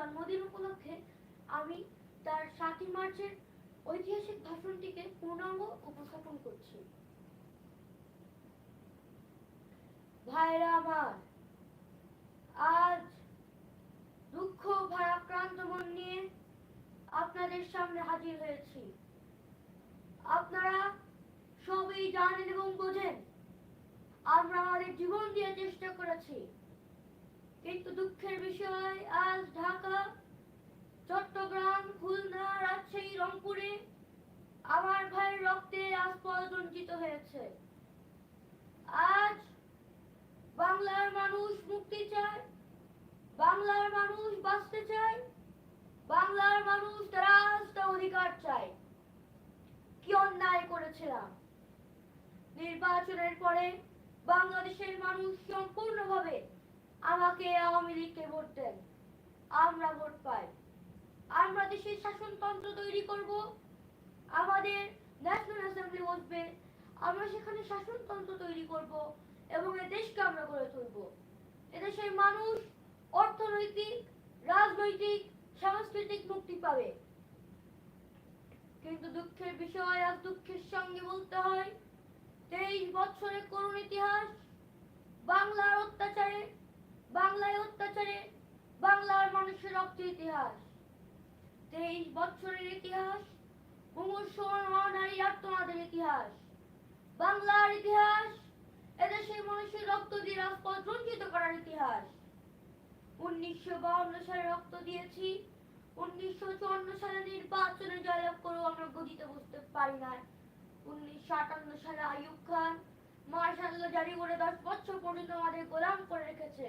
জন্মদিন উপলক্ষে আমি তার সাতই মার্চের ঐতিহাসিক ভাষণটিকে পূর্ণাঙ্গ উপস্থাপন করছি। ভাইরা আমার, আজ দুঃখ ভারাক্রান্ত মন নিয়ে আপনাদের সামনে হাজির হয়েছি। আপনারা সবই জানেন এবং বোঝেন, আমরা আমাদের জীবন দিয়ে চেষ্টা করেছি। কিন্তু দুঃখের বিষয়, আজ ঢাকা, চট্টগ্রাম, খুলনা, রাজশাহী, রংপুরে আমার ভাইয়ের রক্তে আজ পদঞ্চিত হয়েছে। আজ বাংলার মানুষ মুক্তি চায়, বাংলার মানুষ বাঁচতে চায়, বাংলার মানুষ তার অধিকার চায়। কি অন্যায় করেছিলাম? নির্বাচনের পরে বাংলাদেশের মানুষ সম্পূর্ণভাবে আমাকে আওয়ামী লীগকে ভোট দেন। আমরা ভোট পাই। আমরা দেশের শাসনতন্ত্র তৈরি করব। আমাদের ন্যাশনাল অ্যাসেম্বলি বসবে। আমরা সেখানে শাসনতন্ত্র তৈরি করব এবং এই দেশকে আমরা গড়ে তুলব। এদেশের মানুষ অর্থনৈতিক, রাজনৈতিক, সাংস্কৃতিক মুক্তি পাবে। কিন্তু দুঃখের বিষয়, আর দুঃখের সঙ্গে বলতে হয়, তেইশ বছরের করুণ ইতিহাস, বাংলার অত্যাচারে বাংলায় অত্যাচারে বাংলার মানুষের রক্তের ইতিহাস। তেইশ বছরের ইতিহাস মুমূর্ষ নারী আত্মনাদের ইতিহাস। বাংলার ইতিহাস এদেশের মানুষের রক্ত দিয়ে রাজপথ রঞ্জিত করার ইতিহাস। উনিশশো বাউন্ন সালে রক্ত দিয়েছি, উনিশশো চুয়ান্ন সালে নির্বাচনে জয়লাভ করেও আমরা গদিতে বুঝতে পারি না উনিশশো আটান্ন সালে আইয়ুব খান মার্শাল জারি করে দশ বছর পর্যন্ত আমাদের গোলাম করে রেখেছে।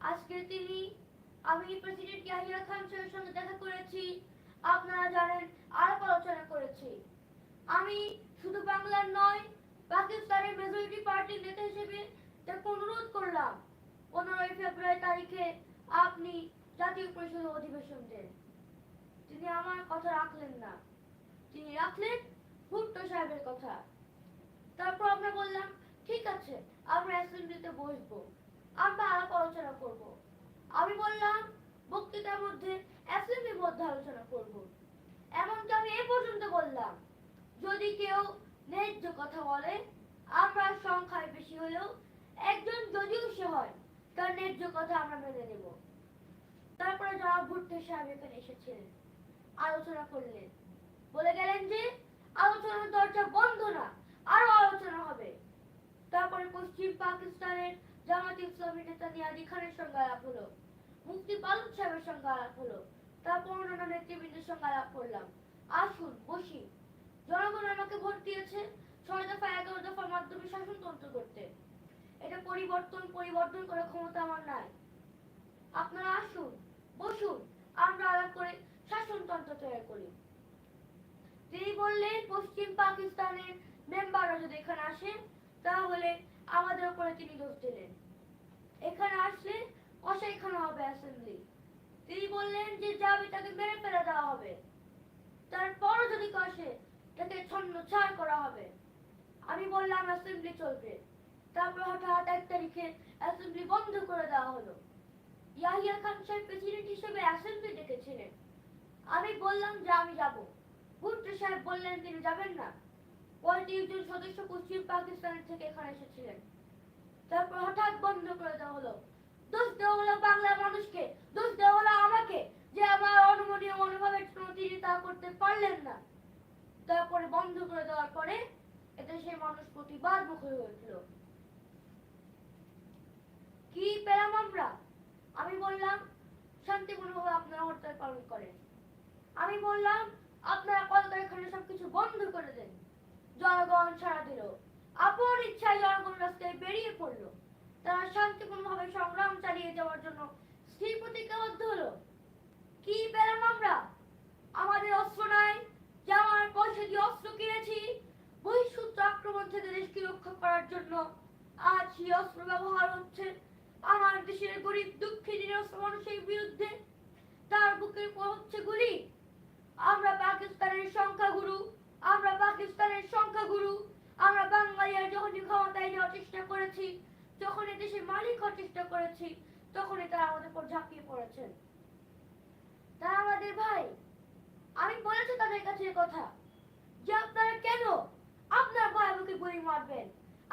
আজকে তিনি আমি প্রেসিডেন্ট ইয়াহিয়া খান সাহেবের সঙ্গে দেখা করেছি। আপনারা জানেন, আলাপ আলোচনা করেছি। আমি শুধু বাংলার নয়, পাকিস্তানের মেজরিটি পার্টির নেতা হিসেবে তাকে অনুরোধ করলাম। পনেরোই ফেব্রুয়ারি তারিখে আপনি জাতীয় পরিষদের অধিবেশন দেন। তিনি আমার কথা রাখলেন না। তিনি রাখলেন ভুট্টো সাহেবের কথা। তারপর আমরা বললাম, ঠিক আছে, আমরা অ্যাসেম্বলিতে বসবো। আমরা আলাপ আলোচনা করব। আমি বললাম, বক্তৃতার মধ্যে অ্যাসেম্বলির মধ্যে আলোচনা করব। এমনকি আমি এ পর্যন্ত বললাম। যদি কেউ ন্যায্য কথা বলে, আমরা সংখ্যায় বেশি হলেও একজন যদিও সে হয়, তার ন্যায্য কথা আমরা মেনে নেব। তারপরে জনাব ভুট্টো সাহেব এখানে এসেছিলেন। আলোচনা করলেন। বলে গেলেন যে, আলোচনার দরজা বন্ধ না, আরও আলোচনা হবে। তারপরে পশ্চিম পাকিস্তানের জামাত ইসলামী নেতা নিয়াদি খানের সঙ্গে আলাপ হলো মুক্তি পালুক সাহেবের সঙ্গে আলাপ হলো, তারপর অন্যান্য নেতৃবৃন্দের সঙ্গে আলাপ করলাম। আসুন, বসি। জনগণ আমাকে ভোট দিয়েছে ছয় দফা, এগারো দফার মাধ্যমে শাসনতন্ত্র করতে। এটা পরিবর্তন পরিবর্তন করার ক্ষমতা আমার নাই। আপনারা আসুন, বসুন, আমরা আলাপ করে শাসনতন্ত্র তৈরি করি। তিনি বললেন, পশ্চিম পাকিস্তানের মেম্বাররা যদি এখানে আসেন, তাহলে আমাদের উপরে তিনি দোষ দিলেন। এখানে আসলে কসাইখানা হবে অ্যাসেম্বলি। তিনি বললেন যে যাবে তাকে মেরে ফেলে দেওয়া হবে। তারপরও যদি কষে, তাকে ছন্ন ছাড় করা হবে। আমি বললাম, অ্যাসেম্বলি চলবে। তারপর হঠাৎ এক তারিখে অ্যাসেম্বলি বন্ধ করে দেওয়া হলো। ইয়াহিয়া খান সাহেব প্রেসিডেন্ট হিসেবে অ্যাসেম্বলি ডেকেছিলেন। আমি বললাম যে আমি যাব। ভুট্টো সাহেব বললেন, তিনি যাবেন না। পঁয়ত্রিশ জন সদস্য পশ্চিম পাকিস্তানের থেকে এখানে এসেছিলেন। তারপর হঠাৎ বন্ধ করে দেওয়া হলো। দোষ দেওয়া হলো বাংলার মানুষকে, দোষ দেওয়া হলো আমাকে, যে আমার অনুমনীয় মনোভাবের তিনি তা করতে পারলেন না। তারপরে বন্ধ করে দেওয়ার পরে এতে সেই মানুষ প্রতিবাদ মুখ হয়ে উঠল কি পেলাম আমরা? আমি বললাম, শান্তিপূর্ণভাবে আপনারা হরতাল পালন করেন। আমি বললাম, আপনারা কলকারখানা সবকিছু বন্ধ করে দেন। জনগণ সাড়া দিল। আপন ইচ্ছায় জনগণ রাস্তায় বেরিয়ে পড়ল। তারা শান্তিপূর্ণভাবে সংগ্রাম চালিয়ে যাওয়ার জন্য স্থির প্রতিজ্ঞাবদ্ধ হলো। কি পেলাম আমরা? আমাদের অস্ত্র নাই, জামার পয়সা দিয়ে অস্ত্র কিনেছি। বহিঃশত্রু আক্রমণ থেকে দেশকে রক্ষা করার জন্য আজ সেই অস্ত্র ব্যবহার হচ্ছে। আমার দেশের গরিব, দুঃখী, নিরস্ত্র মানুষের বিরুদ্ধে। তার বুকের উপর হচ্ছে গুলি। আমরা পাকিস্তানের সংখ্যাগুরু, আমরা পাকিস্তানের সংখ্যাগুরু। আমরা বাঙালিরা যখনই ক্ষমতায় নেওয়ার চেষ্টা করেছি যখন দেশের মালিক হওয়ার চেষ্টা করেছি, তখনই তারা আমাদের উপর ঝাঁপিয়ে পড়েছেন তারা আমাদের ভাই, আমি বলেছি তাদের কাছে কথা, যে আপনারা কেন আপনার ভাই আমাকে গুলি মারবেন?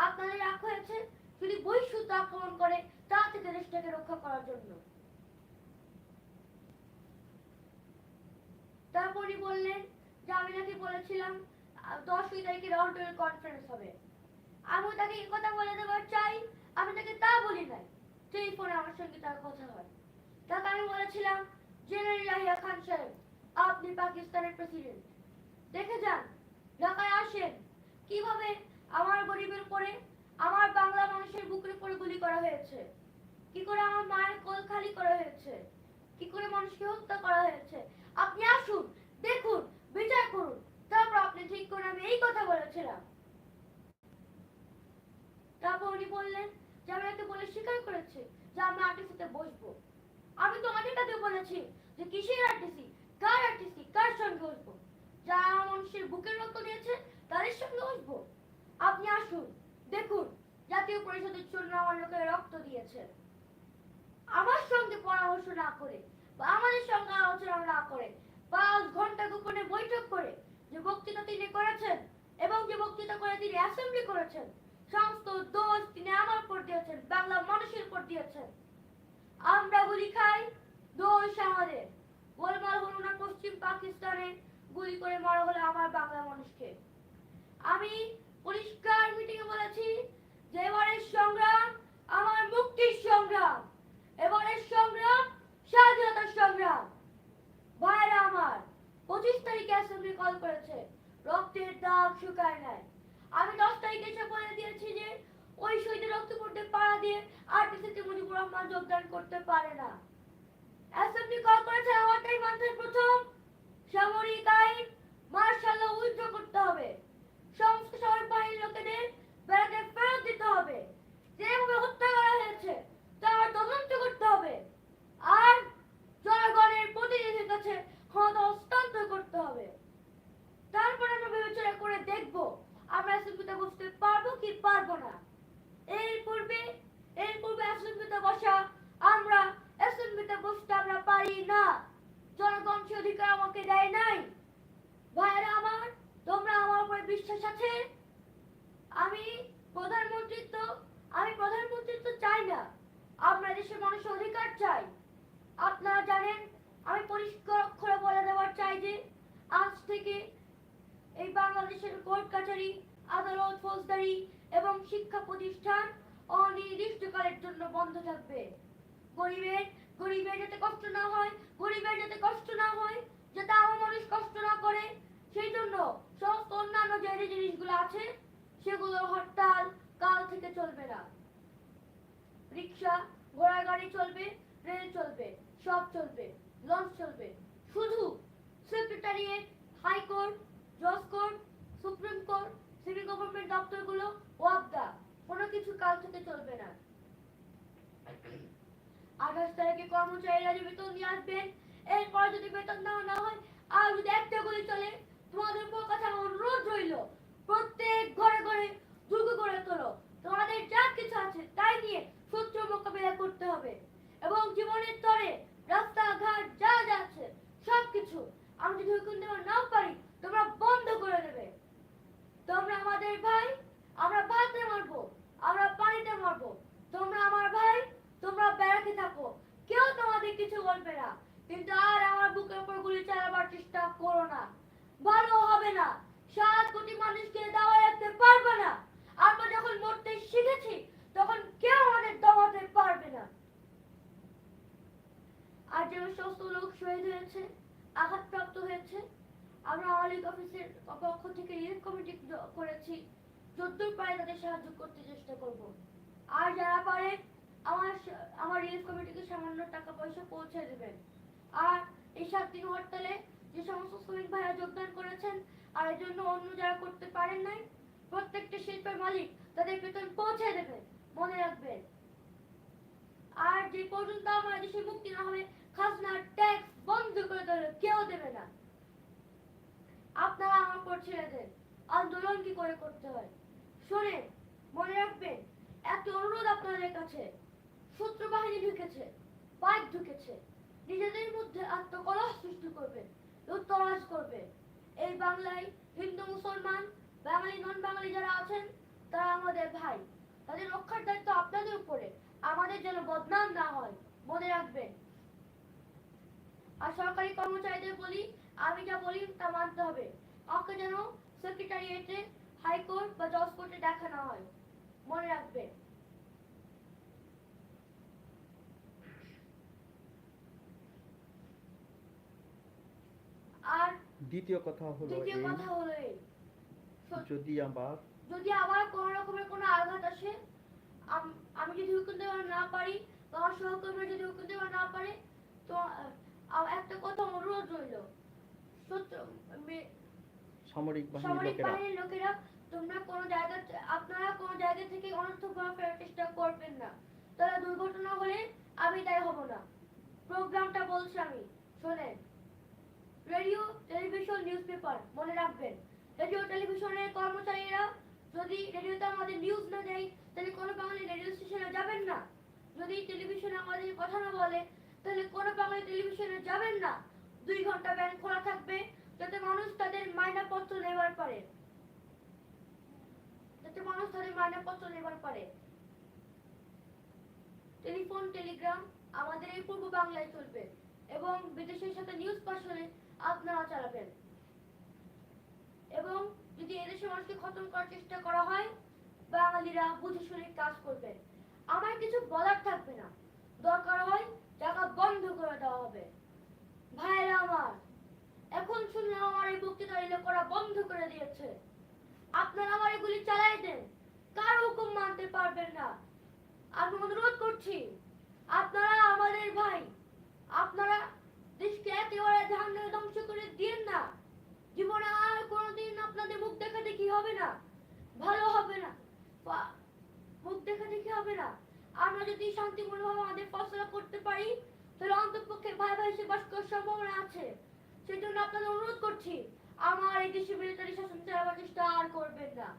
আপনাদের রাগ হয়েছে যদি বহিঃশুদ্ধ আক্রমণ করে, তা থেকে দেশটাকে রক্ষা করার জন্য। তারপরই বললেন যে আমি নাকি বলেছিলাম দশই তারিখে রাউন্ড কনফারেন্স হবে। আমি তাকে এই কথা বলে দেওয়ার চাই, আমি তাকে তা বলি নাই টেলিফোনে আমার সঙ্গে তার কথা হয়। তাকে আমি বলেছিলাম জেনারেল ইয়াহিয়া খান সাহেব, আপনি পাকিস্তানের প্রেসিডেন্ট দেখে যান, ঢাকায় আসেন। কীভাবে আমার গরিবের উপরে, আমার বাংলা মানুষের বুকের উপরে গুলি করা হয়েছে? কি করে আমার মায়ের কোল খালি করা হয়েছে? কি করে মানুষকে হত্যা করা হয়েছে? আপনি আসুন, দেখুন, বিচার করুন। তারপর আপনি ঠিক করে আমি এই কথা বলেছিলাম। তারপর উনি বললেন যে, আমি একে বলে স্বীকার করেছি যে, আমি আর্টিসিতে বসবো। আমি তোমাদের কাছে বলেছি যে, কিসের আর্টিসি কার আর্টিসি কার সঙ্গে বসবো? যারা মানুষের বুকের রক্ত দিয়েছে, তাদের সঙ্গে বসবো। আপনি আসুন, দেখুন, জাতীয় পরিষদের জন্য আমার লোকের রক্ত দিয়েছে। আমার সঙ্গে পরামর্শ না করে বা আমাদের সঙ্গে আলোচনা না করে, পাঁচ ঘণ্টা গোপনে বৈঠক করে যে বক্তৃতা তিনি করেছেন এবং যে বক্তৃতা করে তিনি অ্যাসেম্বলি করেছেন। সমস্ত দোষ তিনি আমার উপর দিয়েছেন, বাংলা মানুষের উপর দিয়েছেন। আমরা গুলি খাই, দোষ আমাদের। গোলমাল হলো না পশ্চিম পাকিস্তানে গুলি করে মারা হলো আমার বাংলা মানুষকে। আমি পরিষ্কার মিটিংয়ে বলেছি যে এবারের সংগ্রাম আমার মুক্তির সংগ্রাম এবারের সংগ্রাম স্বাধীনতার সংগ্রাম ভাইরা আমার পঁচিশ তারিখে অ্যাসেম্বলি কল করেছে। রক্তের দাগ শুকায় নাই। আমি দশ তারিখে এসে বলে দিয়েছি যে, ওই শহীদের রক্ত পড়তে পাড়া দিয়ে আরটিসিতে মুজিবুর রহমান যোগদান করতে পারে না। অ্যাসেম্বলি কল করেছে আমারটাই মাথায় প্রথম। সামরিক আইন মার্শাল উইথড্র করতে হবে। সমস্ত শহর বাহিনীর লোকেদের বেড়াতে ফেরত দিতে হবে। যেভাবে হত্যা করা হয়েছে, তার তদন্ত করতে হবে। আর জনগণের প্রতিনিধির কাছে ক্ষমতা হস্তান্তর করতে হবে। তারপর আমরা বিবেচনা করে দেখব, আমরা অ্যাসেম্বলিতে বসতে পারব কি পারব না। এর পূর্বে এর পূর্বে অ্যাসেম্বলিতে বসা, আমরা অ্যাসেম্বলিতে বসতে আমরা পারি না। জনগণ সে অধিকার আমাকে দেয় নাই। ভাইরা আমার, তোমরা আমার উপরে বিশ্বাস আছে? আমি প্রধানমন্ত্রিত্ব আমি প্রধানমন্ত্রিত্ব চাই না। আমরা দেশের মানুষের অধিকার চাই। আপনারা জানেন আমি পরিষ্কার অক্ষরে বলে দেওয়ার চাই যে আজ থেকে এই বাংলাদেশের কোর্ট কাছারি আদালত, ফৌজদারি এবং শিক্ষা প্রতিষ্ঠান অনির্দিষ্টকালের জন্য বন্ধ থাকবে। গরিবের গরিবের যাতে কষ্ট না হয়, গরিবের যাতে কষ্ট না হয়, যাতে আমার মানুষ কষ্ট না করে, সেই জন্য সমস্ত অন্যান্য যে যে জিনিসগুলো আছে, সেগুলো হরতাল কাল থেকে চলবে না। রিক্সা ঘোড়া গাড়ি চলবে, রেল চলবে, সব চলবে। লঞ্চ চলবে। শুধু সেক্রেটারিয়েট হাইকোর্ট জজ court, supreme court city government দপ্তরগুলো ওয়াবদা কোনো কিছু কাল থেকে চলবে না। আঠাশ তারিখে কর্মচারীরা যে বেতন নিয়ে আসবেন, এরপর যদি বেতন দেওয়া না হয়, আর যদি একটা গুলি চলে, তোমাদের উপর কথা অনুরোধ রইল। প্রত্যেক ঘরে ঘরে দুর্গ করে তোলো। তোমাদের যা কিছু আছে তাই নিয়ে শত্রু মোকাবিলা করতে হবে। এবং জীবনের তরে রাস্তাঘাট সবকিছু। আমি যদি হুকুম দেওয়া নাও পারি, তোমরা বন্ধ করে দেবে। তোমরা আমাদের ভাই, আমরা ভাতে মারবো, আমরা পানিতে মারবো। তোমরা আমার ভাই, তোমরা ব্যারাকে থাকো। কেউ তোমাদের কিছু বলবে না। কিন্তু আর আমার বুকের উপর গুলি চালাবার চেষ্টা করো না। ভালো হবে না। সাত কোটি মানুষকে দাওয়া রাখতে পারবে না। আমরা যখন মরতে শিখেছি, তখন কেউ আমাদের দমাতে পারবে না। আর যে সমস্ত লোক শহীদ হয়েছে আঘাতপ্রাপ্ত হয়েছে। আমরা আওয়ামী লীগ অফিসের পক্ষ থেকে রিলিফ কমিটি করেছি। যদ্দূর পারে তাদের সাহায্য করতে চেষ্টা করব। আর যারা পারে, আমার আমার রিলিফ কমিটিকে সামান্য টাকা পয়সা পৌঁছে দেবেন। আর এই সাত দিন হরতালে যে সমস্ত শ্রমিক ভাইরা যোগদান করেছেন, আর এর জন্য অন্য যারা করতে পারেন নাই, প্রত্যেকটা শিল্পের মালিক তাদের বেতন পৌঁছে দেবে। মনে রাখবেন। আর যে পর্যন্ত আমার দেশে মুক্তি না হবে খাজনার ট্যাক্স বন্ধ করে দেবে কেউ দেবে না। আপনারা আমার পর ছেড়ে দেন আন্দোলন কি করে করতে হয়? শোনেন, মনে রাখবেন একটা অনুরোধ আপনাদের কাছে। শত্রু বাহিনী ঢুকেছে, বাইক ঢুকেছে। নিজেদের মধ্যে আত্মকলহ সৃষ্টি করবে লুটতরাজ করবে। এই বাংলায় হিন্দু, মুসলমান, বাঙালি নন বাঙালি যারা আছেন, তারা আমাদের ভাই। তাদের রক্ষার দায়িত্ব আপনাদের উপরে। আমাদের যেন বদনাম না হয়, মনে রাখবেন। আর সরকারি কর্মচারীদের বলি আমি যা বলি তা মানতে হবে। কাউকে যেন সেক্রেটারিয়েটে হাইকোর্ট বা জজ কোর্টে দেখা না হয়। মনে রাখবেন। আর দ্বিতীয় কথা হলো দ্বিতীয় কথা হলো যদি আবার যদি আবার কোনো রকমের কোনো আঘাত আসে আম- যদি হুকুম দেওয়া না পারি বা আমার সহকর্মীরা যদি হুকুম দেওয়া না পারে তো একটা কথা অনুরোধ রইল। সামরিক বাহিনীর লোকেরা। তোমরা কোনো জায়গা আপনারা কোনো জায়গা থেকে অনর্থক ভাবে ফেরার চেষ্টা করবেন না। তাহলে দুর্ঘটনা হলে আমি দায়ী হব না। প্রোগ্রামটা বলছি আমি। শোনেন। রেডিও টেলিভিশন নিউজ পেপার মনে রাখবেন। রেডিও টেলিভিশনের কর্মচারীরা যদি রেডিওতে আমাদের নিউজ না দেয় তাহলে কোনো বাঙালি রেডিও স্টেশনে যাবেন না। যদি টেলিভিশনে আমাদের কথা না বলে তাহলে কোনো বাঙালি টেলিভিশনে যাবেন না। দুই ঘণ্টা ব্যাংক খোলা থাকবে, যাতে মানুষ তাদের মাইনাপত্র নেবার পারে। যাতে মানুষ তাদের মাইনাপত্র নেবার পারে। টেলিফোন, টেলিগ্রাম আমাদের এই পূর্ব বাংলায় চলবে এবং বিদেশের সাথে নিউজ পাস আপনারা চালাবেন। এবং যদি এদেশের মানুষকে খতম করার চেষ্টা করা হয়, বাঙালিরা বুঝে শুনে কাজ করবে। আমার কিছু বলার থাকবে না। দরকার হয় জায়গা বন্ধ করে দেওয়া হবে। ভাইরা আমার, এখন শুনলাম আমার এই বক্তৃতা করা বন্ধ করে দিয়েছে। আপনারা আমার এগুলি চালাই দেন, কার হুকুম মানতে পারবেন না। আমি অনুরোধ করছি, আপনারা আমাদের ভাই, আপনারা দেশকে একেবারে ধান্যে ধ্বংস করে দিন না। জীবনে আর কোনোদিন আপনাদের মুখ দেখা দেখি হবে না? ভালো হবে না বা- মুখ দেখা দেখি হবে না আমরা যদি শান্তিপূর্ণভাবে আমাদের ফসলা করতে পারি, তাহলে অন্ততপক্ষে ভাই ভাই হিসেবে করার সম্ভাবনা আছে। সেই জন্য আপনাদের অনুরোধ করছি, আমার এই দেশে মিলিটারি শাসন চালাবার চেষ্টা আর করবেন না।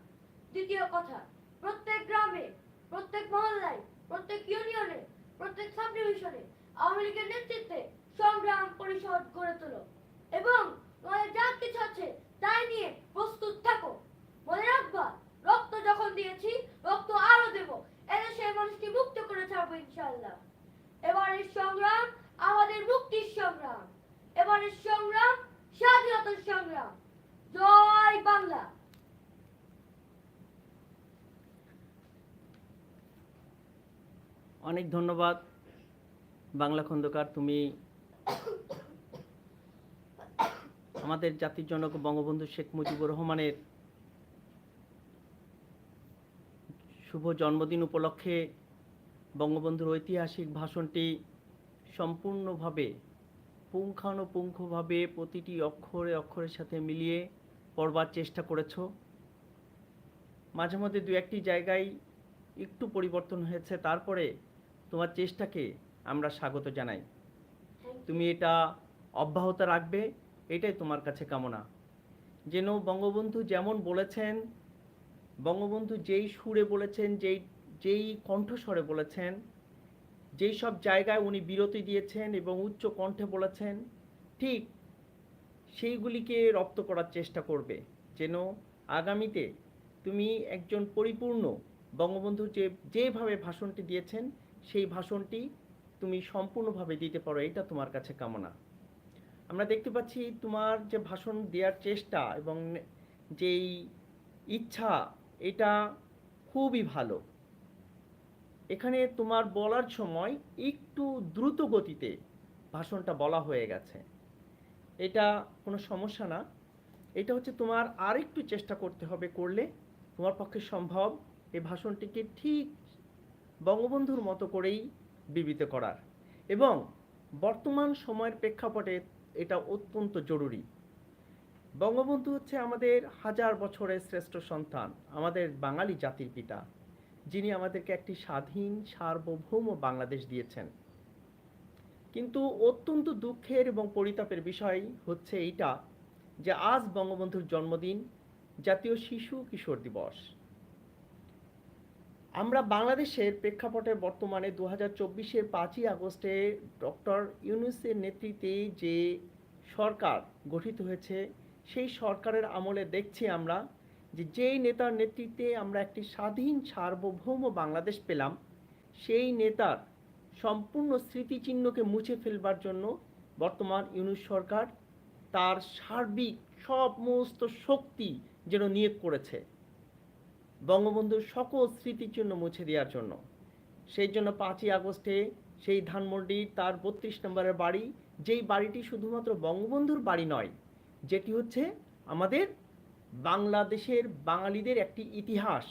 দ্বিতীয় কথা, প্রত্যেক গ্রামে, প্রত্যেক মহল্লায়, প্রত্যেক ইউনিয়নে প্রত্যেক সাব ডিভিশনে আওয়ামী লীগের নেতৃত্বে সংগ্রাম পরিষদ গড়ে তোলো। এবং তোমাদের যা কিছু আছে তাই নিয়ে প্রস্তুত থাকো। মনে রাখবা, রক্ত যখন দিয়েছি, রক্ত আরও দেব। মানুষকে মুক্ত ইনশাআল্লাহ। এবারের সংগ্রাম আমাদের মুক্তির সংগ্রাম। এবারের সংগ্রাম স্বাধীনতার সংগ্রাম। জয় বাংলা। অনেক ধন্যবাদ। বাংলা খন্দকার, তুমি আমাদের জাতির জনক বঙ্গবন্ধু শেখ মুজিবুর রহমানের শুভ জন্মদিন উপলক্ষে বঙ্গবন্ধুর ঐতিহাসিক ভাষণটি সম্পূর্ণভাবে পুঙ্খানুপুঙ্খভাবে প্রতিটি অক্ষরে অক্ষরের সাথে মিলিয়ে পড়বার চেষ্টা করেছ। মাঝে মধ্যে দু একটি জায়গায় একটু পরিবর্তন হয়েছে তারপরে তোমার চেষ্টাকে আমরা স্বাগত জানাই। তুমি এটা অব্যাহত রাখবে এটাই তোমার কাছে কামনা। যেন বঙ্গবন্ধু যেমন বলেছেন বঙ্গবন্ধু যেই সুরে বলেছেন, যেই যেই কণ্ঠস্বরে বলেছেন, যেই সব জায়গায় উনি বিরতি দিয়েছেন এবং উচ্চ কণ্ঠে বলেছেন, ঠিক সেইগুলিকে রপ্ত করার চেষ্টা করবে। যেন আগামীতে তুমি একজন পরিপূর্ণ বঙ্গবন্ধু যে, যেভাবে ভাষণটি দিয়েছেন, সেই ভাষণটি তুমি সম্পূর্ণভাবে দিতে পারো, এটা তোমার কাছে কামনা। আমরা দেখতে পাচ্ছি তোমার যে ভাষণ দেওয়ার চেষ্টা এবং যেই ইচ্ছা এটা খুবই ভালো। এখানে তোমার বলার সময় একটু দ্রুত গতিতে ভাষণটা বলা হয়ে গেছে। এটা কোনো সমস্যা না। এটা হচ্ছে তোমার আরেকটু চেষ্টা করতে হবে করলে তোমার পক্ষে সম্ভব এই ভাষণটিকে ঠিক বঙ্গবন্ধুর মতো করেই বিবৃত করার। এবং বর্তমান সময়ের প্রেক্ষাপটে এটা অত্যন্ত জরুরি। বঙ্গবন্ধু হচ্ছে আমাদের হাজার বছরের শ্রেষ্ঠ সন্তান, আমাদের বাঙালি জাতির পিতা, যিনি আমাদেরকে একটি স্বাধীন, সার্বভৌম বাংলাদেশ দিয়েছেন। কিন্তু অত্যন্ত দুঃখের এবং পরিতাপের বিষয় হচ্ছে এইটা যে আজ বঙ্গবন্ধুর জন্মদিন, জাতীয় শিশু কিশোর দিবস। আমরা বাংলাদেশের প্রেক্ষাপটে বর্তমানে দু হাজার চব্বিশের পাঁচই আগস্টে ডক্টর ইউনুসের নেতৃত্বে যে সরকার গঠিত হয়েছে সেই সরকারের আমলে দেখছি আমরা যে যেই নেতার নেতৃত্বে আমরা একটি স্বাধীন, সার্বভৌম বাংলাদেশ পেলাম, সেই নেতার সম্পূর্ণ স্মৃতিচিহ্নকে মুছে ফেলবার জন্য বর্তমান ইউনুস সরকার তার সার্বিক সমস্ত শক্তি যেন নিয়োগ করেছে। বঙ্গবন্ধুর সকল স্মৃতিচিহ্ন মুছে দেওয়ার জন্য। সেই জন্য পাঁচই আগস্টে সেই ধানমন্ডির তার বত্রিশ নম্বরের বাড়ি, যেই বাড়িটি শুধুমাত্র বঙ্গবন্ধুর বাড়ি নয় যেটি হচ্ছে আমাদের বাংলাদেশের বাঙালিদের একটি ইতিহাস।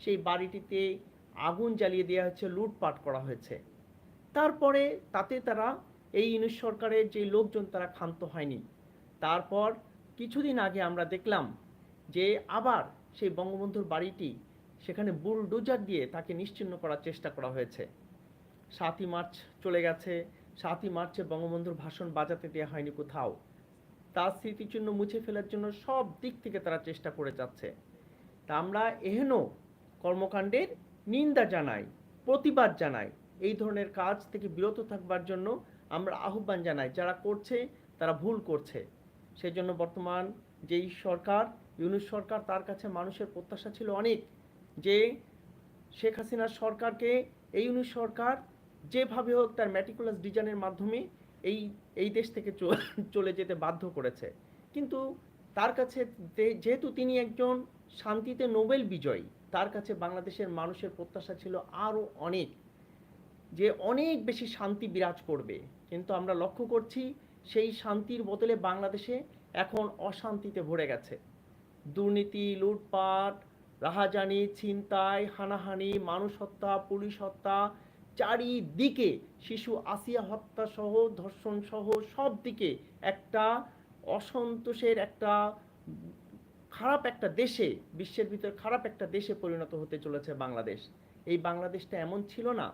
সেই বাড়িটিতে আগুন জ্বালিয়ে দেওয়া হয়েছে, লুটপাট করা হয়েছে। তারপরে তাতে তারা এই ইউনিশ সরকারের যে লোকজন, তারা ক্ষান্ত হয়নি। তারপর কিছুদিন আগে আমরা দেখলাম যে আবার সেই বঙ্গবন্ধুর বাড়িটি সেখানে বুলডোজার দিয়ে তাকে নিশ্চিহ্ন করার চেষ্টা করা হয়েছে। সাতই মার্চ চলে গেছে। সাতই মার্চে বঙ্গবন্ধুর ভাষণ বাজাতে দেওয়া হয়নি কোথাও। তার স্মৃতিচিহ্ন মুছে ফেলার জন্য সব দিক থেকে তারা চেষ্টা করে যাচ্ছে। তা আমরা এহেন কর্মকাণ্ডের নিন্দা জানাই, প্রতিবাদ জানাই, এই ধরনের কাজ থেকে বিরত থাকবার জন্য আমরা আহ্বান জানাই, যারা করছে তারা ভুল করছে। সেই জন্য বর্তমান যেই সরকার, ইউনুস সরকার, তার কাছে মানুষের প্রত্যাশা ছিল অনেক যে শেখ হাসিনার সরকারকে এই ইউনুস সরকার যেভাবে হোক তার ম্যাটিকুলাস ডিজাইনের মাধ্যমে এই এই দেশ থেকে চলে যেতে বাধ্য করেছে। কিন্তু তার কাছে যেহেতু তিনি একজন শান্তিতে নোবেল বিজয়ী, তার কাছে বাংলাদেশের মানুষের প্রত্যাশা ছিল আরও অনেক, যে অনেক বেশি শান্তি বিরাজ করবে। কিন্তু আমরা লক্ষ্য করছি সেই শান্তির বদলে বাংলাদেশে এখন অশান্তিতে ভরে গেছে। দুর্নীতি, লুটপাট, রাহাজানি, ছিনতাই, হানাহানি, মানুষ হত্যা, পুলিশ হত্যা চারিদিকে শিশু আসিয়া হত্যা সহ ধর্ষণ সহ সব দিকে একটা অসন্তোষের একটা খারাপ একটা দেশে, বিশ্বের ভিতর খারাপ একটা দেশে পরিণত হতে চলেছে বাংলাদেশ। এই বাংলাদেশটা এমন ছিল না।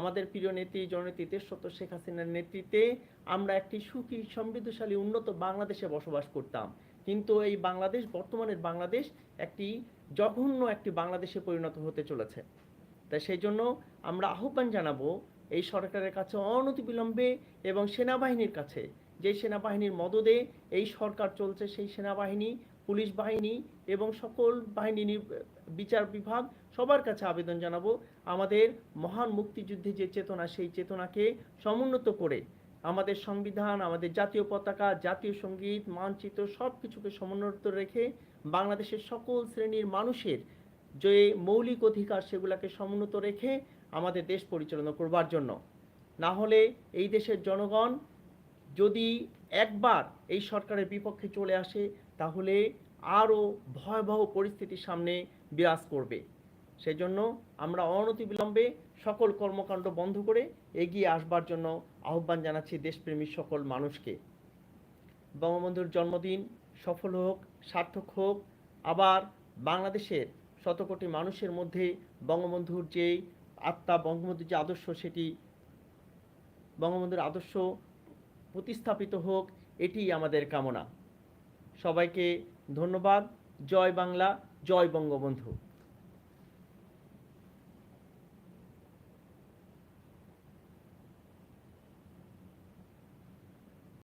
আমাদের প্রিয় নেত্রী, জননেত্রী দেশরত শেখ হাসিনার নেতৃত্বে আমরা একটি সুখী, সমৃদ্ধশালী, উন্নত বাংলাদেশে বসবাস করতাম। কিন্তু এই বাংলাদেশ, বর্তমানের বাংলাদেশ একটি জঘন্য একটি বাংলাদেশে পরিণত হতে চলেছে। তাই সেই জন্য আমরা আহ্বান জানাব এই সরকারের কাছে অনতিবিলম্বে এবং সেনাবাহিনীর কাছে যে সেনাবাহিনীর মদদে এই সরকার চলছে, সেই সেনাবাহিনী, পুলিশ বাহিনী এবং সকল বাহিনী বিচার বিভাগ সবার কাছে আবেদন জানাব। আমাদের মহান মুক্তিযুদ্ধে যে চেতনা, সেই চেতনাকে সমুন্নত করে আমাদের সংবিধান, আমাদের জাতীয় পতাকা, জাতীয় সংগীত, মানচিত্র সব কিছুকে সমুন্নত রেখে বাংলাদেশের সকল শ্রেণির মানুষের যে মৌলিক অধিকার সেগুলোকে সমুন্নত রেখে আমাদের দেশ পরিচালনা করবার জন্য। না হলে এই দেশের জনগণ যদি একবার এই সরকারের বিপক্ষে চলে আসে, তাহলে আরও ভয়াবহ পরিস্থিতির সামনে বিরাজ করবে। সেজন্য আমরা অনতিবিলম্বে সকল কর্মকাণ্ড বন্ধ করে এগিয়ে আসবার জন্য আহ্বান জানাচ্ছি দেশপ্রেমী সকল মানুষকে। বঙ্গবন্ধুর জন্মদিন সফল হোক, সার্থক হোক, আবার বাংলাদেশের শতকোটি মানুষের মধ্যে বঙ্গবন্ধুর যে আত্মা, বঙ্গবন্ধুর যে আদর্শ সেটি বঙ্গবন্ধুর আদর্শ প্রতিস্থাপিত হোক এটি আমাদের কামনা। সবাইকে ধন্যবাদ। জয় বাংলা, জয় বঙ্গবন্ধু।